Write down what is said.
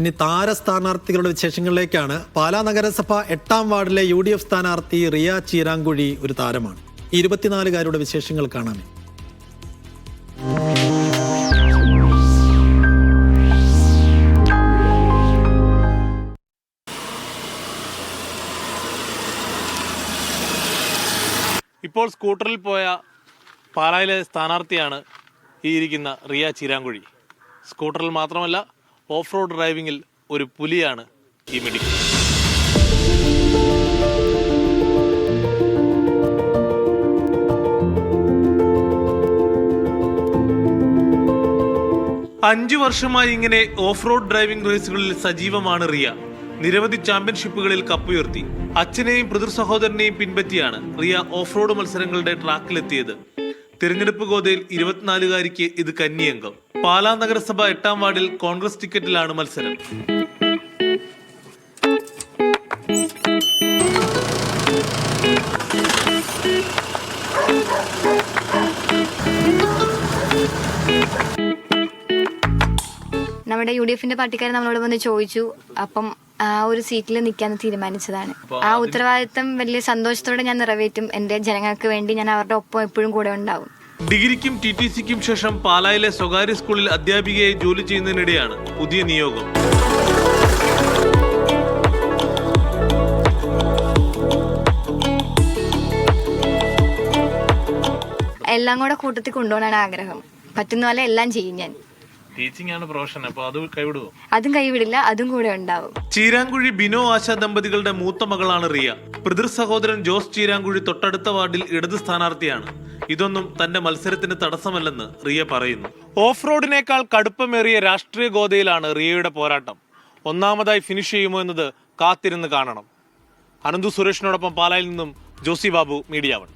ഇനി താര സ്ഥാനാർത്ഥികളുടെ വിശേഷങ്ങളിലേക്കാണ്. പാലാ നഗരസഭ എട്ടാം വാർഡിലെ യു ഡി എഫ് സ്ഥാനാർത്ഥി റിയ ചീരാങ്കുഴി ഒരു താരമാണ്. ഇരുപത്തിനാലുകാരുടെ വിശേഷങ്ങൾ കാണാമേ ഇപ്പോൾ സ്കൂട്ടറിൽ പോയ പാലായിലെ സ്ഥാനാർത്ഥിയാണ് ഈ ഇരിക്കുന്ന റിയ ചീരാങ്കുഴി. സ്കൂട്ടറിൽ മാത്രമല്ല ഓഫ് റോഡ് ഡ്രൈവിംഗിൽ ഒരു പുലിയാണ് ഈ മെഡിക്കൽ അഞ്ചു വർഷമായി ഇങ്ങനെ ഓഫ് റോഡ് ഡ്രൈവിംഗ് റേസുകളിൽ സജീവമാണ് റിയ. നിരവധി ചാമ്പ്യൻഷിപ്പുകളിൽ കപ്പുയർത്തി. അച്ഛനെയും പിതൃ സഹോദരനെയും പിൻപറ്റിയാണ് റിയ ഓഫ് റോഡ് മത്സരങ്ങളുടെ ട്രാക്കിലെത്തിയത്. തിരഞ്ഞെടുപ്പ് ഗോതയിൽ ഇരുപത്തിനാലുകാരിക്ക് ഇത് കന്നിയംഗം. പാലാ നഗരസഭ എട്ടാം വാർഡിൽ കോൺഗ്രസ് ടിക്കറ്റിലാണ് മത്സരം. നമ്മുടെ യു ഡി എഫിന്റെ പാർട്ടിക്കാരൻ നമ്മളോട് വന്ന് ചോദിച്ചു. അപ്പം ആ ഒരു സീറ്റിൽ നിൽക്കാൻ തീരുമാനിച്ചതാണ്. ആ ഉത്തരവാദിത്തം വലിയ സന്തോഷത്തോടെ ഞാൻ നിറവേറ്റും. എന്റെ ജനങ്ങൾക്ക് വേണ്ടി ഞാൻ അവരുടെ ഒപ്പം എപ്പോഴും കൂടെ ഉണ്ടാവും. ഡിഗ്രിക്കും ടി ടി സിക്കും ശേഷം പാലായിലെ സ്വകാര്യ സ്കൂളിൽ അധ്യാപികയായി ജോലി ചെയ്യുന്നതിനിടെയാണ് പുതിയ നിയോഗം. എല്ലാം കൂടെ കൂട്ടത്തിൽ കൊണ്ടുപോകാനാണ് ആഗ്രഹം. പറ്റുന്ന പോലെ എല്ലാം ചെയ്യും ഞാൻ. ടീച്ചിങ് ആണ് പ്രൊഫഷൻ അപ്പൊ അത് കൈവിടുവോ? അതും കൈവിടില്ല അതും കൂടെ ഉണ്ടാവും. ചീരാങ്കുഴി ബിനോ ആശ ദമ്പതികളുടെ മൂത്ത മകളാണ് റിയ. പിതൃ സഹോദരൻ ജോസ് ചീരാങ്കുഴി തൊട്ടടുത്ത വാർഡിൽ ഇടത് സ്ഥാനാർത്ഥിയാണ്. ഇതൊന്നും തന്റെ മത്സരത്തിന് തടസ്സമല്ലെന്ന് റിയ പറയുന്നു. ഓഫ് റോഡിനേക്കാൾ കടുപ്പമേറിയ രാഷ്ട്രീയ ഗോതയിലാണ് റിയയുടെ പോരാട്ടം. ഒന്നാമതായി ഫിനിഷ് ചെയ്യുമോ എന്നത് കാത്തിരുന്ന് കാണണം. അനന്തു സുരേഷിനോടൊപ്പം പാലായിൽ നിന്നും ജോസി ബാബു മീഡിയ വൺ